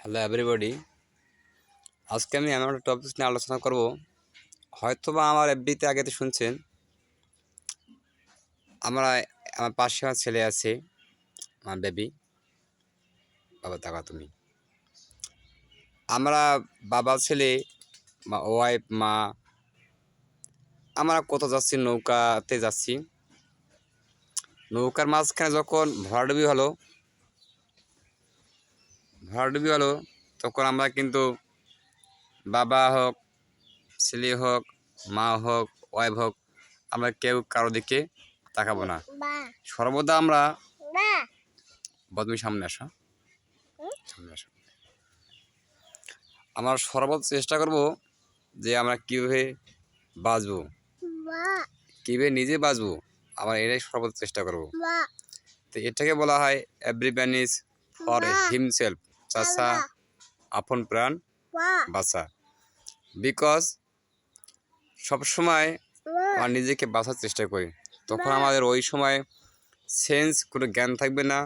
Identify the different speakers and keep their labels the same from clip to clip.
Speaker 1: Hello everybody আজকে আমি এমন একটা টপিক নিয়ে আলোচনা করব। হয়তো বা আমার এফবিতে আগে তো শুনছেন, আমরা, আমার পাশে আমার ছেলে আছে, আমার বেবি বাবা, তাকা তুমি। আমরা বাবা, ছেলে, মা ওয়াইফ মা, আমরা কোথাও যাচ্ছি, নৌকাতে যাচ্ছি। নৌকার মাঝখানে যখন ভরাডুবি হলো ভরাডুবি হলো তখন আমরা কিন্তু বাবা হোক ছেলে হোক মা হোক ওয়াইফ হোক আমরা কেউ কারও দিকে তাকাবো না। সর্বদা আমরা বদমি সামনে আসো। সামনে আসো। আমরা সর্বদা চেষ্টা করব যে আমরা কীভাবে বাঁচবো। কীভাবে নিজে বাঁচবো আমরা এটাই সর্বদা চেষ্টা করব। তো এটাকে বলা হয় every man is for himself. চাষা আপন প্রাণ বাঁচা। বিকজ সবসময় আমরা নিজেকে বাঁচার চেষ্টা করি। তখন আমাদের ওই সময় সেন্স কোনো জ্ঞান থাকবে না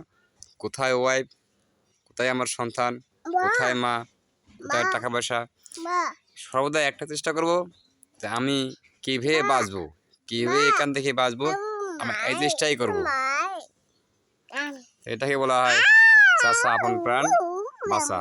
Speaker 1: কোথায় ওয়াইফ কোথায় আমার সন্তান কোথায় মা কোথায় টাকা পয়সা সর্বদা একটা চেষ্টা করব যে আমি কীভাবে বাঁচবো কীভাবে এখান থেকে বাঁচবো আমি এই চেষ্টাই করব। এটাকে বলা হয় চাষা আপন প্রাণ। বাঁচা